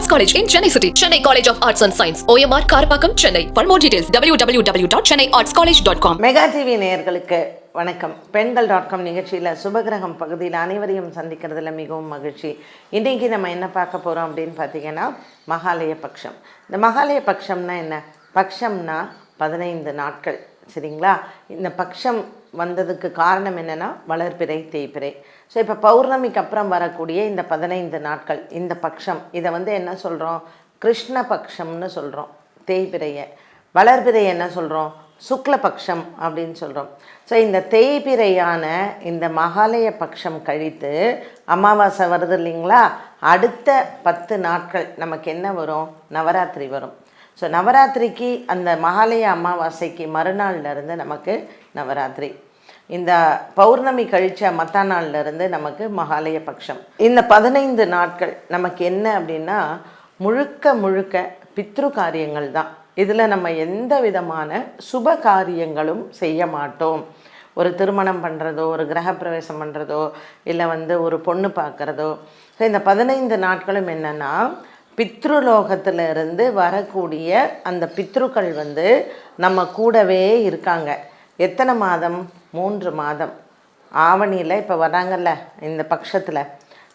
Arts college in Chennai city Chennai college of arts and science OMR Karapakkam Chennai for more details W W W dot Chennai arts college dot com mega TV நேயர்களுக்கு வணக்கம். பெண்கள் dot com நிகழ்ச்சியில் சுபகிரகம் பகுதியில் அனைவரையும் சந்திக்கிறதுல மிகவும் மகிழ்ச்சி. இன்றைக்கி நம்ம என்ன பார்க்க போகிறோம் அப்படின்னு பார்த்தீங்கன்னா மகாலய பட்சம் இந்த மகாலய பட்சம்னா என்ன? பட்சம்னா பதினைந்து நாட்கள். சரிங்களா? இந்த பட்சம் வந்ததுக்கு காரணம் என்னென்னா வளர்பிறை தேய்பிறை. ஸோ இப்போ பௌர்ணமிக்கு அப்புறம் வரக்கூடிய இந்த பதினைந்து நாட்கள் இந்த பட்சம் இதை வந்து என்ன சொல்கிறோம் கிருஷ்ண பட்சம்னு சொல்கிறோம் தேய்பிறையை. வளர்பிறை என்ன சொல்கிறோம் சுக்லபக்ஷம் அப்படின்னு சொல்கிறோம் ஸோ இந்த தேய்பிறையான இந்த மகாலய பக்ஷம் கழித்து அமாவாசை வருது இல்லைங்களா? அடுத்த பத்து நாட்கள் நமக்கு என்ன வரும்? நவராத்திரி வரும். ஸோ நவராத்திரிக்கு அந்த மகாலய அமாவாசைக்கு மறுநாள்லேருந்து நமக்கு நவராத்திரி. இந்த பௌர்ணமி கழிச்ச மத்தா நாள்லருந்து நமக்கு மகாலய பட்சம் இந்த பதினைந்து நாட்கள் நமக்கு என்ன அப்படின்னா முழுக்க முழுக்க பித்ரு காரியங்கள் தான். இதில் நம்ம எந்த விதமான சுப காரியங்களும் செய்ய மாட்டோம். ஒரு திருமணம் பண்ணுறதோ ஒரு கிரகப்பிரவேசம் பண்ணுறதோ இல்லை வந்து ஒரு பொண்ணு பார்க்குறதோ ஸோ இந்த பதினைந்து நாட்களும் என்னென்னா பித்ருலோகத்தில் இருந்து வரக்கூடிய அந்த பித்ருக்கள் வந்து நம்ம கூடவே இருக்காங்க. எத்தனை மாதம்? மூன்று மாதம். ஆவணியில் இப்போ வராங்கல்ல இந்த பட்சத்தில்.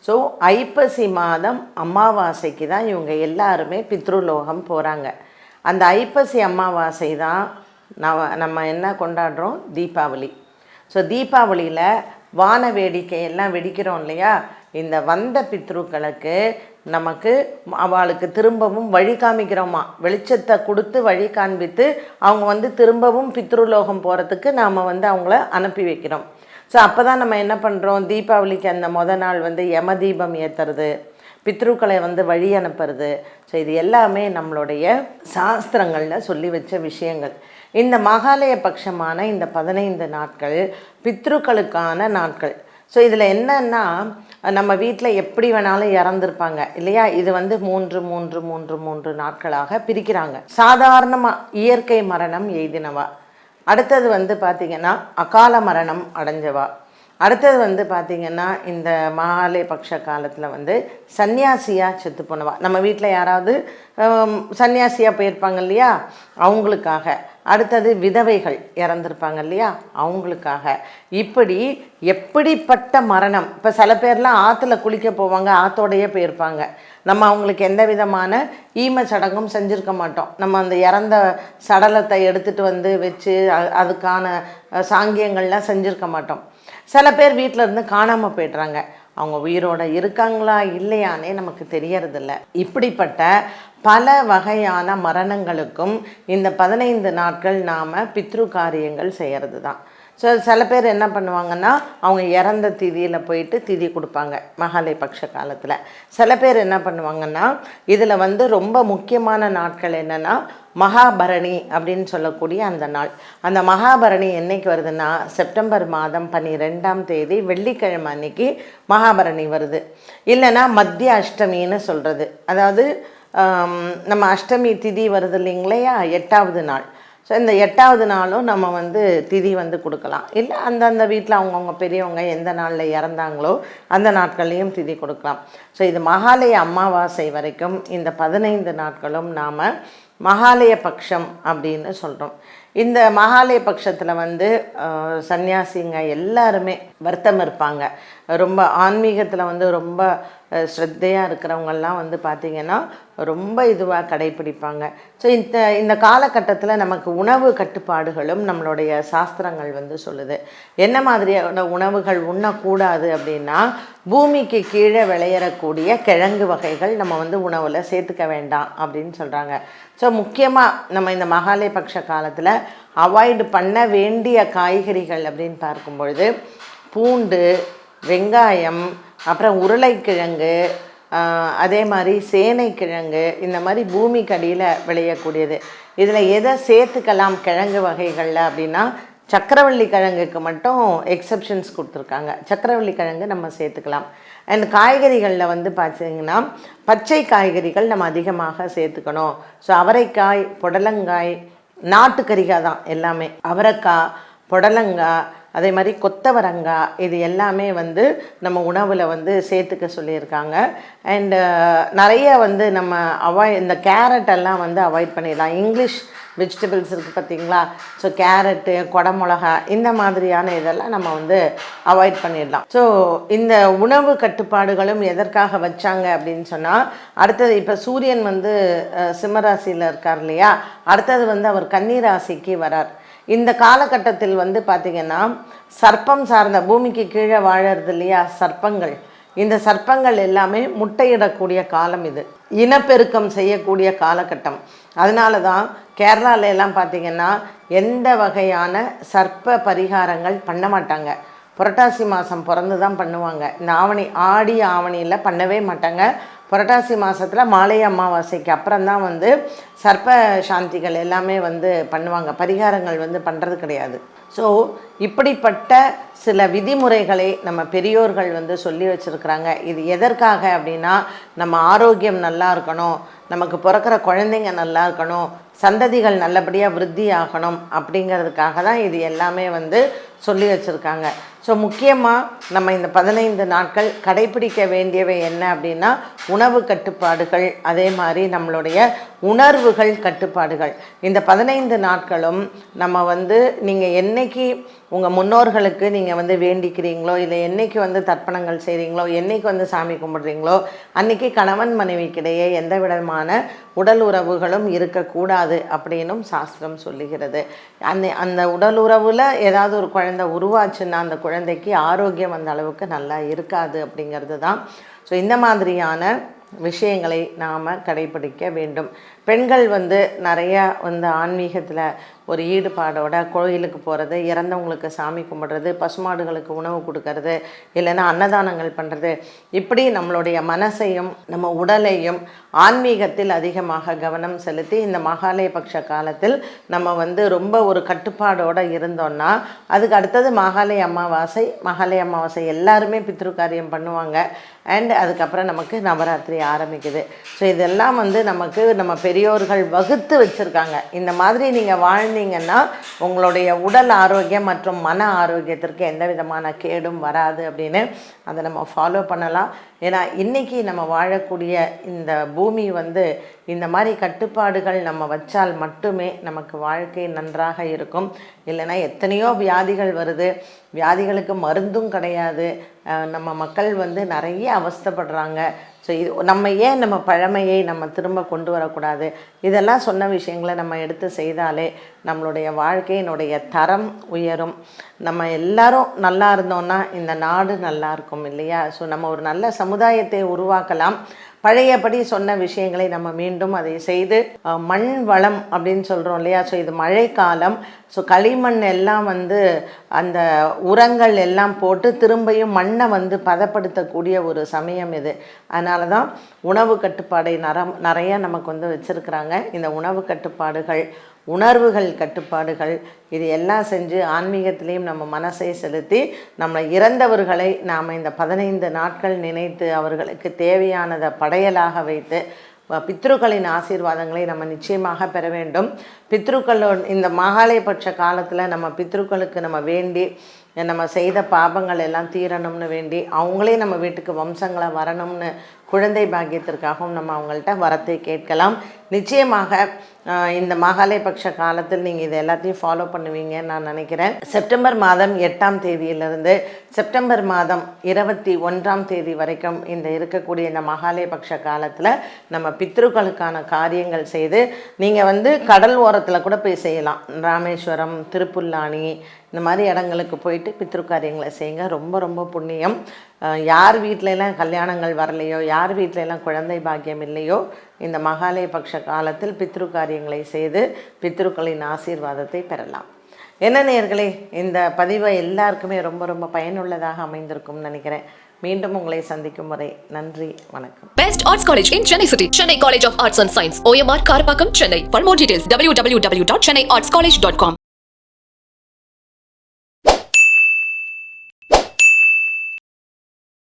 ஸோ ஐப்பசி மாதம் அமாவாசைக்கு தான் இவங்க எல்லாருமே பித்ருலோகம் போகிறாங்க அந்த ஐப்பசி அமாவாசை தான் நவ நம்ம என்ன கொண்டாடுறோம்? தீபாவளி. ஸோ தீபாவளியில் வான வேடிக்கை எல்லாம் வெடிக்கிறோம் இல்லையா? இந்த வந்த பித்ருக்களுக்கு நமக்கு அவளுக்கு திரும்பவும் வழி காமிக்கிறோமா? வெளிச்சத்தை கொடுத்து வழி காண்பித்து அவங்க வந்து திரும்பவும் பித்ருலோகம் போகிறதுக்கு நாம் வந்து அவங்கள அனுப்பி வைக்கிறோம். ஸோ அப்போ தான் நம்ம என்ன பண்ணுறோம் தீபாவளிக்கு அந்த மொதல் நாள் வந்து யம தீபம் ஏற்றுறது பித்ருக்களை வந்து வழி அனுப்புறது. ஸோ இது எல்லாமே நம்மளுடைய சாஸ்திரங்களில் சொல்லி வச்ச விஷயங்கள். இந்த மகாலய பட்சமான இந்த பதினைந்து நாட்கள் பித்ருக்களுக்கான நாட்கள். ஸோ இதில் என்னன்னா நம்ம வீட்டில் எப்படி வேணாலும் இறந்துருப்பாங்க இல்லையா? இது வந்து மூன்று மூன்று மூன்று மூன்று நாட்களாக பிரிக்கிறாங்க. சாதாரணமாக இயற்கை மரணம் எய்தினவா? அடுத்தது வந்து பார்த்திங்கன்னா அகால மரணம் அடைஞ்சவா? அடுத்தது வந்து பார்த்திங்கன்னா இந்த மகாலய பக்ஷ காலத்தில் வந்து சன்னியாசியாக செத்து போனவா? நம்ம வீட்டில் யாராவது சன்னியாசியாக போயிருப்பாங்க இல்லையா? அவங்களுக்காக. அடுத்தது விதவைகள் இறந்துருப்பாங்க இல்லையா அவங்களுக்காக. இப்படி எப்படிப்பட்ட மரணம்? இப்போ சில பேர்லாம் ஆற்றுல குளிக்க போவாங்க ஆத்தோடையே போயிருப்பாங்க. நம்ம அவங்களுக்கு எந்த விதமான ஈம சடங்கும் செஞ்சுருக்க மாட்டோம். நம்ம அந்த இறந்த சடலத்தை எடுத்துகிட்டு வந்து வச்சு அதுக்கான சாங்கியங்கள்லாம் செஞ்சுருக்க மாட்டோம். சில பேர் வீட்டில் இருந்து காணாமல் போய்ட்றாங்க. அவங்க உயிரோட இருக்காங்களா இல்லையானே நமக்கு தெரியறதில்ல. இப்படிப்பட்ட பல வகையான மரணங்களுக்கும் இந்த பதினைந்து நாட்கள் நாம் பித்ரு காரியங்கள் செய்கிறது தான் ஸோ சில பேர் என்ன பண்ணுவாங்கன்னா அவங்க இறந்த திதியில் போயிட்டு திதி கொடுப்பாங்க மகாலய பட்ச காலத்தில். சில பேர் என்ன பண்ணுவாங்கன்னா இதில் வந்து ரொம்ப முக்கியமான நாட்கள் என்னென்னா மகாபரணி அப்படின்னு சொல்லக்கூடிய அந்த நாள். அந்த மகாபரணி என்னைக்கு வருதுன்னா செப்டம்பர் மாதம் பன்னிரெண்டாம் தேதி வெள்ளிக்கிழமை அன்னைக்கு மகாபரணி வருது. இல்லைன்னா மத்திய அஷ்டமின்னு சொல்கிறது அதாவது நம்ம அஷ்டமி திதி வருது இல்லைங்களையா எட்டாவது நாள். ஸோ இந்த எட்டாவது நாளும் நம்ம வந்து திதி வந்து கொடுக்கலாம். இல்லை அந்தந்த வீட்டில் அவங்கவுங்க பெரியவங்க எந்த நாளில் இறந்தாங்களோ அந்த நாட்கள்லையும் திதி கொடுக்கலாம். ஸோ இது மகாலய அமாவாசை வரைக்கும் இந்த பதினைந்து நாட்களும் நாம் மகாலய பட்சம் அப்படின்னு சொல்கிறோம் இந்த மகாலய பட்சத்தில் வந்து சன்னியாசிங்க எல்லாருமே வருத்தம் இருப்பாங்க ரொம்ப ஆன்மீகத்தில் வந்து ரொம்ப ஸ்ரத்தையாக இருக்கிறவங்கெல்லாம் வந்து பார்த்திங்கன்னா ரொம்ப இதுவாக கடைப்பிடிப்பாங்க ஸோ இந்த இந்த காலகட்டத்தில் நமக்கு உணவு கட்டுப்பாடுகளும் நம்மளுடைய சாஸ்திரங்கள் வந்து சொல்லுது. என்ன மாதிரியான உணவுகள் உண்ணக்கூடாது அப்படின்னா பூமிக்கு கீழே விளையறக்கூடிய கிழங்கு வகைகள் நம்ம வந்து உணவில் சேர்த்துக்க வேண்டாம் அப்படின்னு சொல்கிறாங்க ஸோ முக்கியமாக நம்ம இந்த மகாலய பட்ச காலத்தில் அவாய்டு பண்ண வேண்டிய காய்கறிகள் அப்படின்னு பார்க்கும் பொழுது பூண்டு வெங்காயம் அப்புறம் உருளைக்கிழங்கு அதே மாதிரி சேனைக்கிழங்கு இந்த மாதிரி பூமிக்கு அடியில் விளையக்கூடியது. இதில் எதை சேர்த்துக்கலாம் கிழங்கு வகைகளில் அப்படின்னா சக்கரவள்ளி கிழங்குக்கு மட்டும் எக்ஸப்ஷன்ஸ் கொடுத்துருக்காங்க. சக்கரவள்ளி கிழங்கு நம்ம சேர்த்துக்கலாம். அண்ட் காய்கறிகளில் வந்து பார்த்தீங்கன்னா பச்சை காய்கறிகள் நம்ம அதிகமாக சேர்த்துக்கணும். ஸோ அவரைக்காய் புடலங்காய் நாட்டுக்கறிகாய் தான் எல்லாமே. அவரைக்காய் புடலங்காய் அதே மாதிரி கொத்தவரங்காய் இது எல்லாமே வந்து நம்ம உணவில் வந்து சேர்த்துக்க சொல்லியிருக்காங்க. அண்டு நிறைய வந்து நம்ம அவாய்ட் இந்த கேரட் எல்லாம் வந்து அவாய்ட் பண்ணிடலாம். இங்கிலீஷ் வெஜிடபிள்ஸ் இருக்குது பார்த்தீங்களா? ஸோ கேரட்டு குடமிளகா இந்த மாதிரியான இதெல்லாம் நம்ம வந்து அவாய்ட் பண்ணிடலாம். ஸோ இந்த உணவு கட்டுப்பாடுகளும் எதற்காக வச்சாங்க அப்படின்னு சொன்னால் அடுத்தது இப்போ சூரியன் வந்து சிம்மராசியில் இருக்கார் இல்லையா? அடுத்தது வந்து அவர் கன்னிராசிக்கு வரார். இந்த காலகட்டத்தில் வந்து பார்த்திங்கன்னா சர்ப்பம் சார்ந்த பூமிக்கு கீழே வாழறது இல்லையா? சர்ப்பங்கள். இந்த சர்ப்பங்கள் எல்லாமே முட்டையிடக்கூடிய காலம் இது. இனப்பெருக்கம் செய்யக்கூடிய காலகட்டம். அதனால தான் கேரளால எல்லாம் பார்த்திங்கன்னா எந்த வகையான சர்ப்ப பரிகாரங்கள் பண்ண மாட்டாங்க. புரட்டாசி மாதம் பிறந்து தான் பண்ணுவாங்க. இந்த ஆவணி ஆடி ஆவணியில் பண்ணவே மாட்டாங்க. புரட்டாசி மாதத்தில் மாலை அமாவாசைக்கு அப்புறம் தான் வந்து சர்ப்ப சாந்திகள் எல்லாமே வந்து பண்ணுவாங்க. பரிகாரங்கள் வந்து பண்ணுறது கிடையாது. ஸோ இப்படிப்பட்ட சில விதிமுறைகளை நம்ம பெரியோர்கள் வந்து சொல்லி வச்சுருக்கிறாங்க. இது எதற்காக அப்படின்னா நம்ம ஆரோக்கியம் நல்லா இருக்கணும் நமக்கு பிறக்கிற குழந்தைங்க நல்லா இருக்கணும் சந்ததிகள் நல்லபடியாக விருத்தி ஆகணும் அப்படிங்கிறதுக்காக தான் இது எல்லாமே வந்து சொல்லி வச்சுருக்காங்க. ஸோ முக்கியமாக நம்ம இந்த பதினைந்து நாட்கள் கடைபிடிக்க வேண்டியவை என்ன அப்படின்னா உணவு கட்டுப்பாடுகள் அதே மாதிரி நம்மளுடைய உணர்வுகள் கட்டுப்பாடுகள். இந்த பதினைந்து நாட்களும் நம்ம வந்து நீங்கள் என்னைக்கு உங்கள் முன்னோர்களுக்கு நீங்கள் வந்து வேண்டிக்கிறீங்களோ இல்லை என்னைக்கு வந்து தர்ப்பணங்கள் செய்கிறீங்களோ என்னைக்கு வந்து சாமி கும்பிட்றீங்களோ அன்னைக்கு கணவன் மனைவிக்கிடையே எந்த விதமான உடல் உறவுகளும் இருக்கக்கூடாது அப்படின்னும் சாஸ்திரம் சொல்லுகிறது. அந்த அந்த உடல் உறவில் ஏதாவது ஒரு குழந்தை உருவாச்சுன்னா அந்த குழந்தைக்கு ஆரோக்கியம் அந்த அளவுக்கு நல்லா இருக்காது அப்படிங்கிறது தான் ஸோ இந்த மாதிரியான விஷயங்களை நாம் கடைபிடிக்க வேண்டும். பெண்கள் வந்து நிறையா வந்து ஆன்மீகத்தில் ஒரு ஈடுபாடோட கோயிலுக்கு போகிறது இறந்தவங்களுக்கு சாமி கும்பிட்றது பசுமாடுகளுக்கு உணவு கொடுக்கறது இல்லைன்னா அன்னதானங்கள் பண்ணுறது இப்படி நம்மளுடைய மனசையும் நம்ம உடலையும் ஆன்மீகத்தில் அதிகமாக கவனம் செலுத்தி இந்த மகாலய பட்ச காலத்தில் நம்ம வந்து ரொம்ப ஒரு கட்டுப்பாடோடு இருந்தோம்னா அதுக்கு அடுத்தது மகாலய அமாவாசை மகாலய அமாவாசை எல்லாருமே பித்ரு காரியம் பண்ணுவாங்க. அண்ட் அதுக்கப்புறம் நமக்கு நவராத்திரி ஆரம்பிக்குது. ஸோ இதெல்லாம் வந்து நமக்கு நம்ம பெரியோர்கள் வகுத்து வச்சுருக்காங்க. இந்த மாதிரி நீங்கள் வாழ்ந்தீங்கன்னா உங்களுடைய உடல் ஆரோக்கியம் மற்றும் மன ஆரோக்கியத்திற்கு எந்த விதமான கேடும் வராது அப்படின்னு அதை நம்ம ஃபாலோ பண்ணலாம். ஏன்னா இன்றைக்கி நம்ம வாழக்கூடிய இந்த பூமி வந்து இந்த மாதிரி கட்டுப்பாடுகள் நம்ம வச்சால் மட்டுமே நமக்கு வாழ்க்கை நன்றாக இருக்கும். இல்லைன்னா எத்தனையோ வியாதிகள் வருது. வியாதிகளுக்கு மருந்தும் கிடையாது. நம்ம மக்கள் வந்து நிறைய அவஸ்தைப்படுறாங்க. ஸோ இது நம்ம ஏன் நம்ம பழமையை நம்ம திரும்ப கொண்டு வரக்கூடாது? இதெல்லாம் சொன்ன விஷயங்களை நம்ம எடுத்து செய்தாலே நம்மளுடைய வாழ்க்கையினுடைய தரம் உயரும். நம்ம எல்லாரும் நல்லா இருந்தோம்னா இந்த நாடு நல்லா இருக்கும் இல்லையா? ஸோ நம்ம ஒரு நல்ல சமுதாயத்தை உருவாக்கலாம். பழையபடி சொன்ன விஷயங்களை நம்ம மீண்டும் அதை செய்து மண் வளம் அப்படின்னு சொல்கிறோம் இல்லையா? ஸோ இது மழைக்காலம். ஸோ களிமண் எல்லாம் வந்து அந்த உரங்கள் எல்லாம் போட்டு திரும்பியும் மண்ணை வந்து பதப்படுத்தக்கூடிய ஒரு சமயம் இது. அதனால தான் உணவு கட்டுப்பாடை நரம் நிறைய நமக்கு வந்து வச்சுருக்குறாங்க. இந்த உணவு கட்டுப்பாடுகள் உணர்வுகள் கட்டுப்பாடுகள் இது எல்லாம் செஞ்சு ஆன்மீகத்திலையும் நம்ம மனசை செலுத்தி நம்ம இறந்தவர்களை நாம் இந்த பதினைந்து நாட்கள் நினைத்து அவர்களுக்கு தேவையானதை படையலாக வைத்து பித்ருக்களின் ஆசீர்வாதங்களை நம்ம நிச்சயமாக பெற வேண்டும். பித்ருக்களோட இந்த மகாலயபட்ச காலத்தில் நம்ம பித்ருக்களுக்கு நம்ம வேண்டி நம்ம செய்த பாபங்கள் எல்லாம் தீரணும்னு வேண்டி அவங்களே நம்ம வீட்டுக்கு வம்சங்களை வரணும்னு குழந்தை பாக்கியத்திற்காகவும் நம்ம அவங்கள்ட்ட வரத்தை கேட்கலாம். நிச்சயமாக இந்த மகாலய பட்ச காலத்தில் நீங்கள் இது எல்லாத்தையும் ஃபாலோ பண்ணுவீங்கன்னு நான் நினைக்கிறேன். செப்டம்பர் மாதம் எட்டாம் தேதியிலிருந்து செப்டம்பர் மாதம் இருபத்தி ஒன்றாம் தேதி வரைக்கும் இந்த இருக்கக்கூடிய இந்த மகாலயபட்ச காலத்தில் நம்ம பித்ருக்களுக்கான காரியங்கள் செய்து நீங்கள் வந்து கடல் ஓரத்தில் கூட போய் செய்யலாம். ராமேஸ்வரம் திருப்புல்லானி இந்த மாதிரி இடங்களுக்கு போயிட்டு பித்ரு காரியங்களை செய்யுங்க. ரொம்ப ரொம்ப புண்ணியம். யார் வீட்டிலலாம் கல்யாணங்கள் வரலையோ யார் வீட்டிலலாம் எல்லாம் குழந்தை பாக்கியம் இல்லையோ இந்த மகாலய காலத்தில் பித்ரு காரியங்களை செய்து பித்ருக்களின் ஆசீர்வாதத்தை பெறலாம். என்ன நேர்களே இந்த பதிவை எல்லாருக்குமே ரொம்ப ரொம்ப பயனுள்ளதாக அமைந்திருக்கும்னு நினைக்கிறேன். மீண்டும் உங்களை சந்திக்கும் வரை நன்றி வணக்கம். Best art college Chennai Best Arts College in Chennai City. Chennai College of details W W W dot Chennai arts college dot com